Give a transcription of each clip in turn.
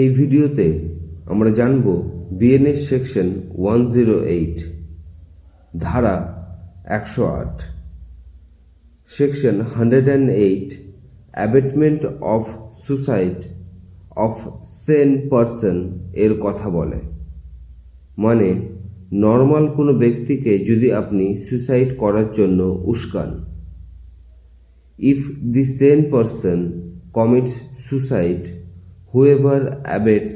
এই ভিডিওতে আমরা জানব BNS section one zero eight ধারা একশো আট section hundred and eight abetment of suicide of sane person এর কথা বলে। মানে নর্মাল কোনো ব্যক্তিকে যদি আপনি সুসাইড করার জন্য উস্কান। If the sane person commits suicide, whoever abets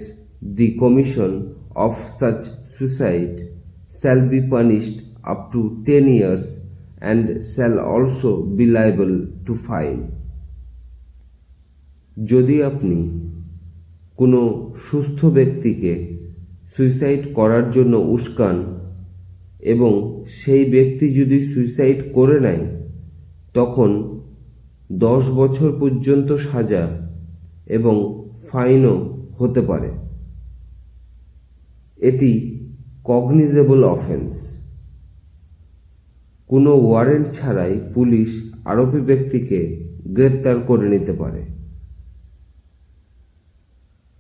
the commission of such suicide shall be punished up to ten years and shall also be liable to fine যদি আপনি কোনো সুস্থ ব্যক্তিকে সুইসাইড করার জন্য উস্কান এবং সেই ব্যক্তি যদি সুইসাইড করে নেয়, তখন দশ বছর পর্যন্ত সাজা এবং ফাইনও হতে পারে। এটি কগনিজেবল অফেন্স কোনো ওয়ারেন্ট ছাড়াই পুলিশ আরোপী ব্যক্তিকে গ্রেপ্তার করে নিতে পারে।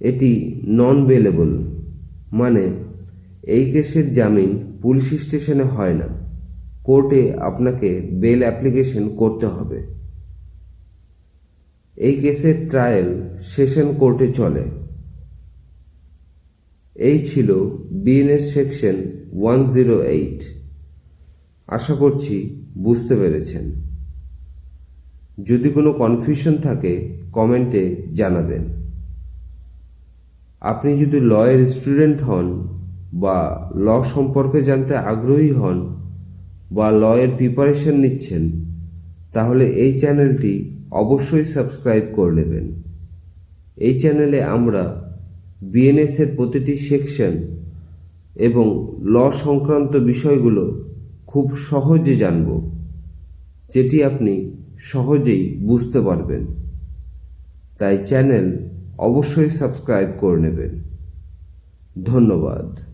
এটি নন বেলেবল মানে এই কেসের জামিন পুলিশ স্টেশনে হয় না। কোর্টে আপনাকে বেল অ্যাপ্লিকেশন করতে হবে। এই কেসের ট্রায়াল সেশন কোর্টে চলে। এই ছিল BNS section one zero eight আশা করছি বুঝতে পেরেছেন। যদি কোনো কনফিউশন থাকে কমেন্টে জানাবেন। আপনি যদি লয়ের স্টুডেন্ট হন বা ল সম্পর্কে জানতে আগ্রহী হন বা লয়ের প্রিপারেশন নিচ্ছেন তাহলে এই চ্যানেলটি অবশ্যই সাবস্ক্রাইব করে নেবেন। এই চ্যানেলে আমরা বিএনএস এর প্রতিটি সেকশন এবং ল সংক্রান্ত বিষয়গুলো খুব সহজে জানব, যেটি আপনি সহজেই বুঝতে পারবেন। তাই চ্যানেল অবশ্যই সাবস্ক্রাইব করে নেবেন। ধন্যবাদ।